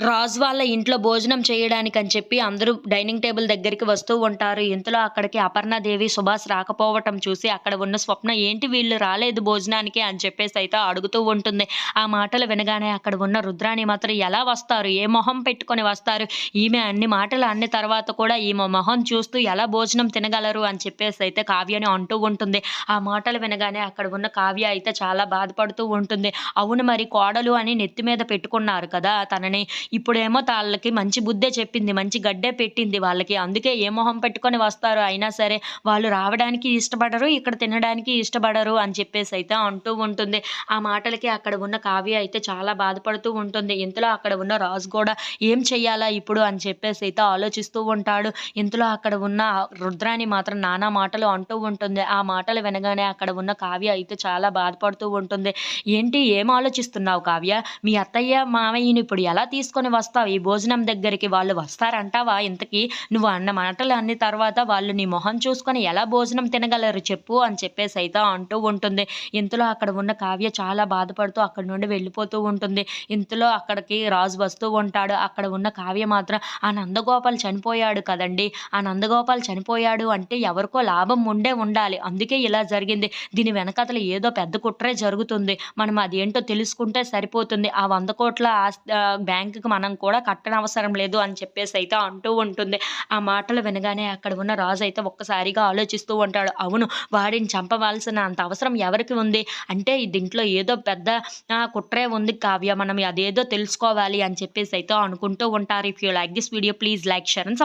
రాజు వాళ్ళ ఇంట్లో భోజనం చేయడానికి అని చెప్పి అందరూ డైనింగ్ టేబుల్ దగ్గరికి వస్తూ ఉంటారు. ఇంతలో అక్కడికి అపర్ణాదేవి సుభాష్ రాకపోవటం చూసి అక్కడ ఉన్న స్వప్న ఏంటి వీళ్ళు రాలేదు భోజనానికి? అని చెప్పేసి అయితే అడుగుతూ ఉంటుంది. ఆ మాటలు వినగానే అక్కడ ఉన్న రుద్రాణి మాత్రం ఎలా వస్తారు? ఏ మొహం పెట్టుకొని వస్తారు? ఈమె అన్ని మాటలు అన్ని తర్వాత కూడా ఈమె మొహం చూస్తూ ఎలా భోజనం తినగలరు? అని చెప్పేసి అయితే కావ్యని అంటూ ఉంటుంది. ఆ మాటలు వినగానే అక్కడ ఉన్న కావ్య అయితే చాలా బాధపడుతూ ఉంటుంది. అవును మరి కోడలు అని నెత్తి మీద పెట్టుకున్నారు కదా తనని. ఇప్పుడేమో వాళ్ళకి మంచి బుద్ధే చెప్పింది మంచి గడ్డే పెట్టింది వాళ్ళకి. అందుకే ఏ మొహం పెట్టుకొని వస్తారు? అయినా సరే వాళ్ళు రావడానికి ఇష్టపడరు ఇక్కడ తినడానికి ఇష్టపడరు అని చెప్పేసి అయితే అంటూ ఉంటుంది. ఆ మాటలకి అక్కడ ఉన్న కావ్య అయితే చాలా బాధపడుతూ ఉంటుంది. ఇంతలో అక్కడ ఉన్న రాజు కూడా ఏం చెయ్యాలా ఇప్పుడు అని చెప్పేసి అయితే ఆలోచిస్తూ ఉంటాడు. ఇంతలో అక్కడ ఉన్న రుద్రాని మాత్రం నానా మాటలు అంటూ ఉంటుంది. ఆ మాటలు వినగానే అక్కడ ఉన్న కావ్య అయితే చాలా బాధపడుతూ ఉంటుంది. ఏంటి? ఏం ఆలోచిస్తున్నావు కావ్య? మీ అత్తయ్య మావయ్యని ఇప్పుడు ఎలా తీసుకొని వస్తావు? ఈ భోజనం దగ్గరికి వాళ్ళు వస్తారంటావా? ఇంతకీ నువ్వు అన్న మాటలు అన్ని తర్వాత వాళ్ళు నీ మొహం చూసుకొని ఎలా భోజనం తినగలరు చెప్పు అని చెప్పేసి అయితే అంటూ ఉంటుంది. ఇంతలో అక్కడ ఉన్న కావ్య చాలా బాధపడుతూ అక్కడ నుండి వెళ్ళిపోతూ ఉంటుంది. ఇంతలో అక్కడికి రాజు వస్తూ ఉంటాడు. అక్కడ ఉన్న కావ్య మాత్రం ఆ నందగోపాల్ చనిపోయాడు కదండి! ఆ నందగోపాల్ చనిపోయాడు అంటే ఎవరికో లాభం ఉండే ఉండాలి. అందుకే ఇలా జరిగింది. దీని వెనకతలు ఏదో పెద్ద కుట్రే జరుగుతుంది. మనం అదేంటో తెలుసుకుంటే సరిపోతుంది. ఆ వంద కోట్ల ఆస్తి బ్యాంకుకి మనం కూడా కట్టనవసరం లేదు అని చెప్పేసి అయితే అంటూ ఉంటుంది. ఆ మాటలు వినగానే అక్కడ ఉన్న రాజు అయితే ఒక్కసారిగా ఆలోచిస్తూ ఉంటాడు. అవును వాడిని చంపవలసిన అంత అవసరం ఎవరికి ఉంది? అంటే దీంట్లో ఏదో పెద్ద కుట్రే ఉంది కావ్య. మనం అదేదో తెలుసుకోవాలి అని చెప్పేసి అయితే అనుకుంటూ ఉంటారు. If you like this video please like share and